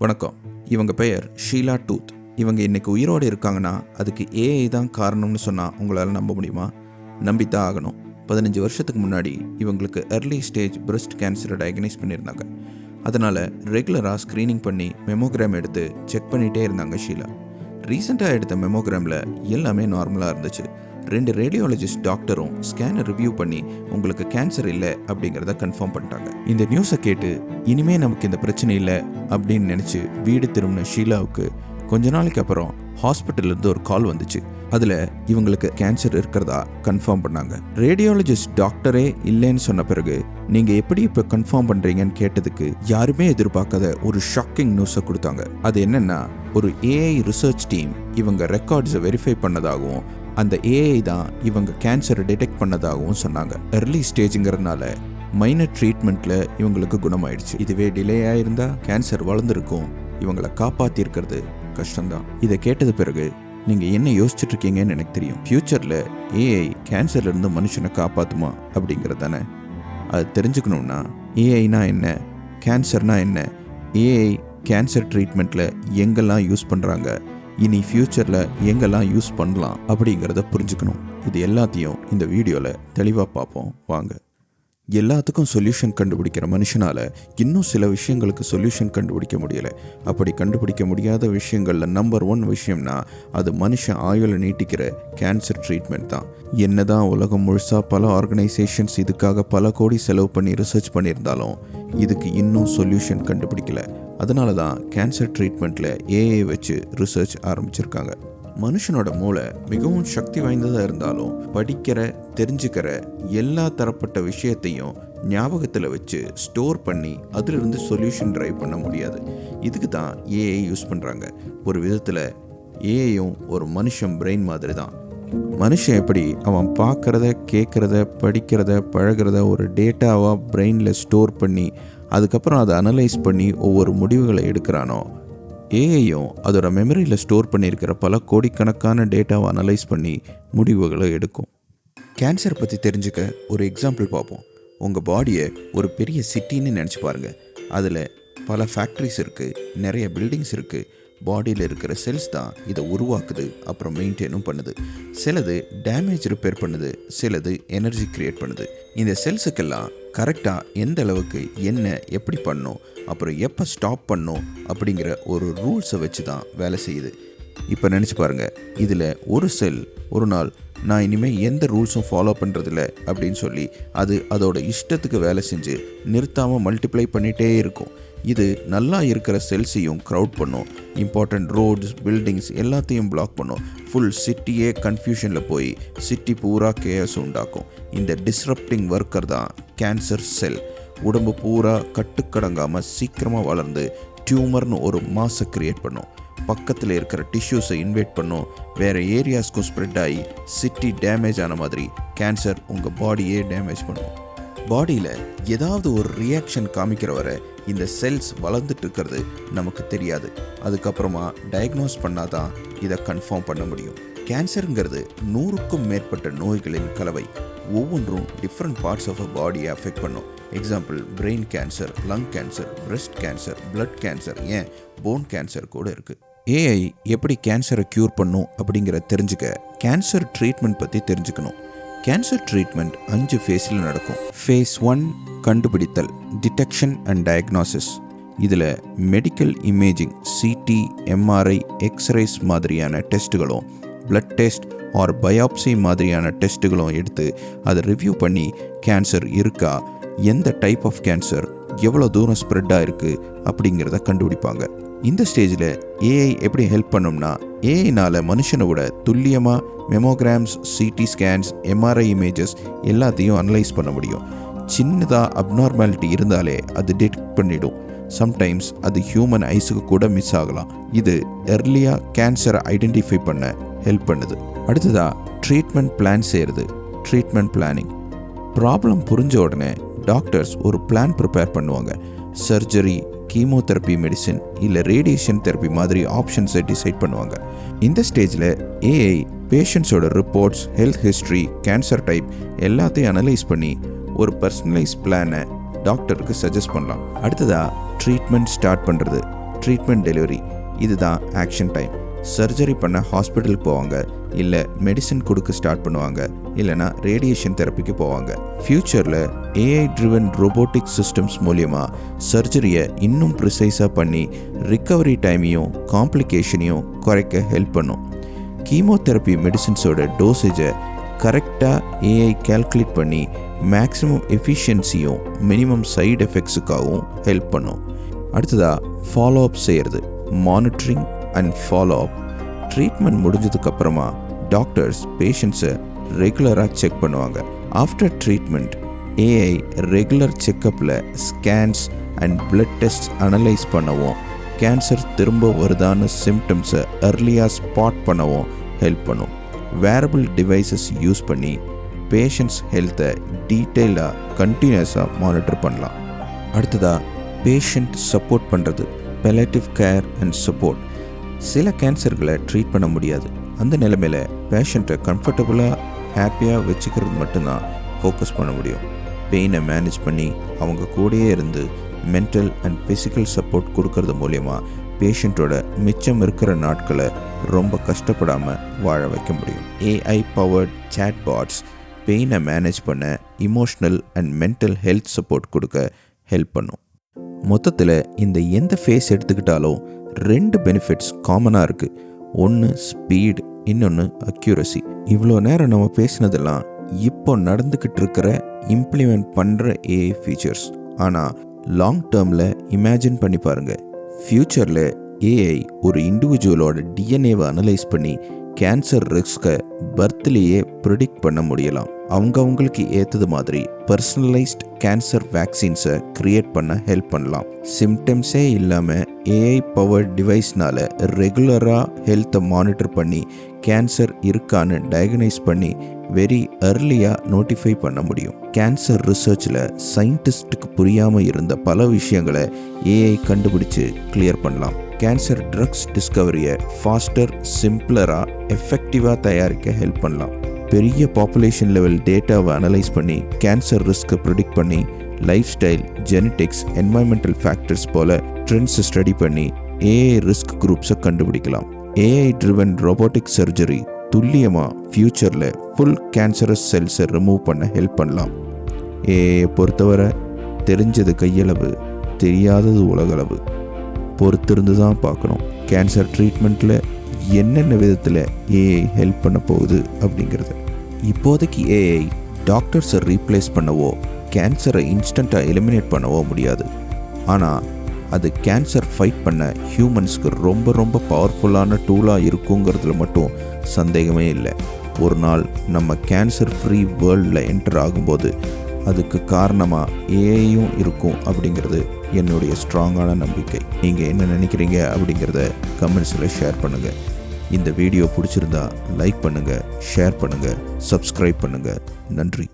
வணக்கம். இவங்க பெயர் ஷீலா டூத். இவங்க இன்னைக்கு உயிரோடு இருக்காங்கன்னா அதுக்கு ஏஐ தான் காரணம்னு சொன்னால் உங்களால் நம்ப முடியுமா? நம்பித்தான் ஆகணும். பதினஞ்சு வருஷத்துக்கு முன்னாடி இவங்களுக்கு ஏர்லி ஸ்டேஜ் பிரஸ்ட் கேன்சரை டயக்னைஸ் பண்ணியிருந்தாங்க. அதனால் ரெகுலராக ஸ்க்ரீனிங் பண்ணி மெமோகிராம் எடுத்து செக் பண்ணிகிட்டே இருந்தாங்க ஷீலா. ரீசெண்டாக எடுத்த மெமோகிராமில் எல்லாமே நார்மலாக இருந்துச்சு. ரெண்டு ரேடியாலஜிஸ்ட் டாக்டரும் ஸ்கேனை ரிவ்யூ பண்ணி உங்களுக்கு கேன்சர் இல்லை அப்படிங்கிறத கன்ஃபார்ம் பண்ணிட்டாங்க. இந்த நியூஸை கேட்டு இனிமே நமக்கு இந்த பிரச்சனை இல்லை அப்படின்னு நினச்சி வீடு திரும்பின ஷீலாவுக்கு கொஞ்ச நாளைக்கு அப்புறம் ஹாஸ்பிட்டல்லேருந்து ஒரு கால் வந்துச்சு. அதில் இவங்களுக்கு கேன்சர் இருக்கிறதா கன்ஃபார்ம் பண்ணாங்க. ரேடியாலஜிஸ்ட் டாக்டரே இல்லைன்னு சொன்ன பிறகு நீங்கள் எப்படி இப்போ கன்ஃபார்ம் பண்ணுறீங்கன்னு கேட்டதுக்கு யாருமே எதிர்பார்க்காத ஒரு ஷாக்கிங் நியூஸை கொடுத்தாங்க. அது என்னென்னா ஒரு ஏஐ ரிசர்ச் டீம் இவங்க ரெக்கார்ட்ஸை வெரிஃபை பண்ணதாகவும் அந்த ஏஐ தான் இவங்க கேன்சரை டிடெக்ட் பண்ணதாகவும் சொன்னாங்க. எர்லி ஸ்டேஜுங்கிறதுனால மைனர் ட்ரீட்மெண்ட்டில் இவங்களுக்கு குணமாயிடுச்சு. இதுவே டிலே ஆயிருந்தா கேன்சர் வளர்ந்துருக்கும். இவங்களை காப்பாற்றிருக்கிறது கஷ்டம்தான். இதை கேட்டது பிறகு நீங்கள் என்ன யோசிச்சுட்டு இருக்கீங்கன்னு எனக்கு தெரியும். ஃப்யூச்சரில் ஏஐ கேன்சர்லேருந்து மனுஷனை காப்பாற்றுமா அப்படிங்கிறது தானே அது தெரிஞ்சுக்கணும்னா ஏஐனா என்ன? கேன்சர்னா என்ன? ஏஐ கேன்சர் ட்ரீட்மெண்ட்டில் எங்கெல்லாம் யூஸ் பண்ணுறாங்க இனி ஃப்யூச்சரில் எங்கெல்லாம் யூஸ் பண்ணலாம் அப்படிங்கிறத புரிஞ்சுக்கணும். இது எல்லாத்தையும் இந்த வீடியோவில் தெளிவாக பார்ப்போம். வாங்க. எல்லாத்துக்கும் சொல்யூஷன் கண்டுபிடிக்கிற மனுஷனால் இன்னும் சில விஷயங்களுக்கு சொல்யூஷன் கண்டுபிடிக்க முடியலை. அப்படி கண்டுபிடிக்க முடியாத விஷயங்களில் நம்பர் ஒன் விஷயம்னா அது மனுஷன் ஆயுளை நீட்டிக்கிற கேன்சர் ட்ரீட்மெண்ட் தான். என்னதான் உலகம் முழுசாக பல ஆர்கனைசேஷன்ஸ் இதுக்காக பல கோடி செலவு பண்ணி ரிசர்ச் பண்ணியிருந்தாலும் இதுக்கு இன்னும் சொல்யூஷன் கண்டுபிடிக்கல. அதனால தான் கேன்சர் ட்ரீட்மெண்ட்டில் ஏஐ வச்சு ரிசர்ச் ஆரம்பிச்சிருக்காங்க. மனுஷனோட மூளை மிகவும் சக்தி வாய்ந்ததாக இருந்தாலும் படிக்கிற தெரிஞ்சுக்கிற எல்லா தரப்பட்ட விஷயத்தையும் ஞாபகத்தில் வச்சு ஸ்டோர் பண்ணி அதிலிருந்து சொல்யூஷன் ட்ரைவ் பண்ண முடியாது. இதுக்கு தான் ஏஐ யூஸ் பண்ணுறாங்க ஒரு விதத்தில் ஏஐயும் ஒரு மனுஷன் பிரெயின் மாதிரி தான் மனுஷன் எப்படி அவன் பார்க்குறத கேட்குறத படிக்கிறத பழகிறத ஒரு டேட்டாவாக பிரெயினில் ஸ்டோர் பண்ணி அதுக்கப்புறம் அதை அனலைஸ் பண்ணி ஒவ்வொரு முடிவுகளை எடுக்கிறானோ? ஏஐயும் அதோட மெமரியில் ஸ்டோர் பண்ணியிருக்கிற பல கோடிக்கணக்கான டேட்டாவை அனலைஸ் பண்ணி முடிவுகளை எடுக்கும். கேன்சர் பற்றி தெரிஞ்சுக்க ஒரு எக்ஸாம்பிள் பார்ப்போம். உங்கள் பாடியை ஒரு பெரிய சிட்டின்னு நினச்சி பாருங்கள் அதில் பல ஃபேக்ட்ரிஸ் இருக்குது நிறைய பில்டிங்ஸ் இருக்குது பாடியில் இருக்கிற செல்ஸ் தான் இதை உருவாக்குது அப்புறம் மெயின்டைனும் பண்ணுது. சிலது டேமேஜ் ரிப்பேர் பண்ணுது சிலது எனர்ஜி கிரியேட் பண்ணுது. இந்த செல்ஸுக்கெல்லாம் கரெக்டாக எந்த அளவுக்கு என்ன எப்படி பண்ணும் அப்புறம் எப்போ ஸ்டாப் பண்ணும் அப்படிங்கிற ஒரு ரூல்ஸை வச்சு தான் வேலை செய்யுது. இப்போ நினச்சி பாருங்கள் இதில் ஒரு செல் ஒரு நாள் நான் இனிமேல் எந்த ரூல்ஸும் ஃபாலோ பண்ணுறதில்ல அப்படின்னு சொல்லி அது அதோட இஷ்டத்துக்கு வேலை செஞ்சு நிறுத்தாமல் மல்டிப்ளை பண்ணிகிட்டே இருக்கும். இது நல்லா இருக்கிற செல்ஸையும் க்ரௌட் பண்ணும். இம்பார்ட்டண்ட் ரோட்ஸ் பில்டிங்ஸ் எல்லாத்தையும் பிளாக் பண்ணும். ஃபுல் சிட்டியே கன்ஃபியூஷனில் போய் சிட்டி பூரா கேஎஸ் உண்டாக்கும். இந்த டிஸ்ரப்டிங் ஒர்க்கர் தான் கேன்சர் செல் உடம்பு பூரா கட்டுக்கடங்காமல் சீக்கிரமாக வளர்ந்து டியூமர்னு ஒரு மாசை க்ரியேட் பண்ணும். பக்கத்தில் இருக்கிற டிஷ்யூஸை இன்வைட் பண்ணும். வேறு ஏரியாஸ்க்கும் ஸ்ப்ரெட் ஆகி சிட்டி டேமேஜ் ஆன மாதிரி கேன்சர் உங்கள் பாடியே டேமேஜ் பண்ணும். பாடியில் ஏதாவது ஒரு ரியாக்ஷன் காமிக்கிற வரை இந்த செல்ஸ் வளர்ந்துட்டு இருக்கிறது நமக்கு தெரியாது. அதுக்கப்புறமா டயக்னோஸ் பண்ணாதான் இதை கன்ஃபார்ம் பண்ண முடியும். கேன்சருங்கிறது நூறுக்கும் மேற்பட்ட நோய்களின் கலவை. ஒவ்வொன்றும் டிஃப்ரெண்ட் பார்ட்ஸ் ஆஃப் அ பாடியை அஃபெக்ட் பண்ணும். Example brain cancer lung cancer breast cancer blood cancer ஏன்? போன் கேன்சர் கூட இருக்குது ஏஐ எப்படி கேன்சரை க்யூர் பண்ணும் அப்படிங்கிற தெரிஞ்சுக்க கேன்சர் ட்ரீட்மெண்ட் பற்றி தெரிஞ்சுக்கணும். கேன்சர் ட்ரீட்மெண்ட் அஞ்சு ஃபேஸில் நடக்கும். ஃபேஸ் ஒன் கண்டுபிடித்தல் டிடெக்ஷன் அண்ட் டயக்னாசிஸ் இதில் medical imaging CT MRI X rays மாதிரியான டெஸ்ட்டுகளும் பிளட் டெஸ்ட் ஆர் பயாப்சி மாதிரியான டெஸ்ட்டுகளும் எடுத்து அதை ரிவ்யூ பண்ணி கேன்சர் இருக்கா எந்த டைப் ஆஃப் கேன்சர் எவ்வளோ தூரம் ஸ்ப்ரெட்டாக இருக்குது அப்படிங்கிறத கண்டுபிடிப்பாங்க. இந்த ஸ்டேஜில் ஏஐ எப்படி ஹெல்ப் பண்ணும்னா ஏஐனால் மனுஷனை விட துல்லியமாக mammograms CT scans MRI images எல்லாத்தையும் அனலைஸ் பண்ண முடியும். சின்னதாக அப்நார்மாலிட்டி இருந்தாலே அது டிடெக்ட் பண்ணிடும். சம்டைம்ஸ் அது ஹியூமன் ஐஸுக்கு கூட மிஸ் ஆகலாம். இது எர்லியாக கேன்சரை ஐடென்டிஃபை பண்ண ஹெல்ப் பண்ணுது. அடுத்ததாக ட்ரீட்மெண்ட் பிளான் செய்கிறது ட்ரீட்மெண்ட் பிளானிங் ப்ராப்ளம் புரிஞ்ச உடனே டாக்டர்ஸ் ஒரு பிளான் ப்ரிப்பேர் பண்ணுவாங்க. சர்ஜரி கீமோதெரப்பி மெடிசின் இல்லை ரேடியேஷன் தெரப்பி மாதிரி ஆப்ஷன்ஸை டிசைட் பண்ணுவாங்க. இந்த ஸ்டேஜில் AI பேஷண்ட்ஸோட reports health history cancer type எல்லாத்தையும் அனலைஸ் பண்ணி ஒரு பர்சனலைஸ் பிளானை டாக்டருக்கு சஜஸ்ட் பண்ணலாம். அடுத்ததாக ட்ரீட்மெண்ட் ஸ்டார்ட் பண்ணுறது ட்ரீட்மெண்ட் டெலிவரி. இதுதான் ஆக்ஷன் டைம். சர்ஜரி பண்ண ஹாஸ்பிட்டலுக்கு போவாங்க. இல்லை மெடிசன் கொடுக்க ஸ்டார்ட் பண்ணுவாங்க. இல்லைனா ரேடியேஷன் தெரப்பிக்கு போவாங்க. ஃப்யூச்சரில் ஏஐ ட்ரிவன் ரோபோட்டிக் சிஸ்டம்ஸ் மூலியமாக சர்ஜரியை இன்னும் ப்ரிசைஸாக பண்ணி ரிக்கவரி டைமையும் காம்ப்ளிகேஷனையும் குறைக்க ஹெல்ப் பண்ணும். கீமோதெரப்பி மெடிசின்ஸோட டோசேஜை கரெக்டாக ஏஐ கால்குலேட் பண்ணி மேக்ஸிமம் எஃபிஷியன்சியும் மினிமம் சைடு எஃபெக்ட்ஸுக்காகவும் ஹெல்ப் பண்ணும். அடுத்ததாக ஃபாலோ அப் செய்கிறது monitoring and follow up treatment முடிஞ்சதுக்கப்புறமா doctors பேஷண்ட்ஸை ரெகுலராக செக் பண்ணுவாங்க. After treatment AI regular செக்கப்பில் scans and blood test analyse பண்ணவும். கேன்சர் திரும்ப வருதான்னு சிம்டம்ஸை அர்லியாக ஸ்பாட் பண்ணவும் ஹெல்ப் பண்ணும். வேரபிள் டிவைசஸ் யூஸ் பண்ணி பேஷண்ட்ஸ் ஹெல்த்தை டீட்டெயிலாக கண்டினியூஸாக மானிட்டர் பண்ணலாம். அடுத்ததாக பேஷண்ட் சப்போர்ட் பண்ணுறது பெலேட்டிவ் கேர் அண்ட் சப்போர்ட் சில கேன்சர்களை ட்ரீட் பண்ண முடியாது. அந்த நிலைமையில் பேஷண்ட்டை கம்ஃபர்டபுளாக ஹாப்பியாக வச்சுக்கிறது மட்டும்தான் ஃபோக்கஸ் பண்ண முடியும். பெயினை மேனேஜ் பண்ணி அவங்க கூடயே இருந்து மென்டல் அண்ட் ஃபிசிக்கல் சப்போர்ட் கொடுக்கறது மூலயமா பேஷண்ட்டோட மிச்சம் இருக்கிற நாட்களை ரொம்ப கஷ்டப்படாமல் வாழ வைக்க முடியும். ஏஐ பவர்ட் சேட் பாட்ஸ் பெயினை மேனேஜ் பண்ண emotional and mental health support கொடுக்க ஹெல்ப் பண்ணும். மொத்தத்தில் இந்த எந்த ஃபேஸ் எடுத்துக்கிட்டாலும் ரெண்டு பெனிஃபிட்ஸ் காமனாக இருக்குது ஒன்று ஸ்பீடு இன்னொன்று அக்யூரசி இவ்வளோ நேரம் நம்ம பேசினதெல்லாம் இப்போ நடந்துக்கிட்டு இருக்கிற இம்ப்ளிமெண்ட் பண்ணுற ஏஐ ஃபீச்சர்ஸ் ஆனால் லாங் டேர்மில் இமேஜின் பண்ணி பாருங்கள் ஃப்யூச்சரில் ஏஐ ஒரு இண்டிவிஜுவலோட டிஎன்ஏவை அனலைஸ் பண்ணி கேன்சர் ரிஸ்கை பர்த்லேயே ப்ரிடிக்ட் பண்ண முடியலாம். அவங்க அவங்களுக்கு ஏற்றது மாதிரி பர்சனலைஸ்ட் கேன்சர் வேக்சின்ஸை க்ரியேட் பண்ண ஹெல்ப் பண்ணலாம். சிம்டம்ஸே இல்லாமல் ஏஐ பவர் டிவைஸ்னால் ரெகுலராக ஹெல்த்தை மானிட்டர் பண்ணி கேன்சர் இருக்கான்னு டயக்னைஸ் பண்ணி வெரி அர்லியாக நோட்டிஃபை பண்ண முடியும். கேன்சர் ரிசர்ச்சில் சயின்டிஸ்ட்டுக்கு புரியாமல் இருந்த பல விஷயங்களை ஏஐ கண்டுபிடிச்சு கிளியர் பண்ணலாம். கேன்சர் ட்ரக்ஸ் டிஸ்கவரியை ஃபாஸ்டர் சிம்பிளராக எஃபெக்டிவாக தயாரிக்க ஹெல்ப் பண்ணலாம். பெரிய பாப்புலேஷன் லெவல் டேட்டாவை அனலைஸ் பண்ணி கேன்சர் ரிஸ்க்கை ப்ரிடிக்ட் பண்ணி lifestyle genetics environmental factors போல ட்ரெண்ட்ஸை ஸ்டடி பண்ணி ஏஐ ரிஸ்க் குரூப்ஸை கண்டுபிடிக்கலாம். ஏஐ ட்ரிவன் ரோபோட்டிக் சர்ஜரி துல்லியமாக ஃப்யூச்சரில் ஃபுல் கேன்சரஸ் செல்ஸை ரிமூவ் பண்ண ஹெல்ப் பண்ணலாம். ஏஐயை பொறுத்தவரை தெரிஞ்சது கையளவு தெரியாதது உலகளவு. பொறுத்திருந்து தான் பார்க்கணும். கேன்சர் ட்ரீட்மெண்ட்டில் என்னென்ன விதத்தில் ஏஐ ஹெல்ப் பண்ண போகுது அப்படிங்கிறது. இப்போதைக்கு ஏஐ டாக்டர்ஸை ரீப்ளேஸ் பண்ணவோ கேன்சரை இன்ஸ்டண்ட்டாக எலிமினேட் பண்ணவோ முடியாது. ஆனால் அது கேன்சர் ஃபைட் பண்ண ஹியூமன்ஸ்க்கு ரொம்ப ரொம்ப பவர்ஃபுல்லான டூலாக இருக்குங்கிறதுல மட்டும் சந்தேகமே இல்லை. ஒரு நாள் நம்ம கேன்சர் ஃப்ரீ வேர்ல்டில் என்டர் ஆகும்போது அதுக்கு காரணமாக ஏஐயும் இருக்கும் அப்படிங்கிறது என்னுடைய ஸ்ட்ராங்கான நம்பிக்கை. நீங்கள் என்ன நினைக்கிறீங்க அப்படிங்கிறத கமெண்ட்ஸில் ஷேர் பண்ணுங்கள் இந்த வீடியோ பிடிச்சிருந்தா லைக் பண்ணுங்கள் ஷேர் பண்ணுங்கள் சப்ஸ்கிரைப் பண்ணுங்கள் நன்றி.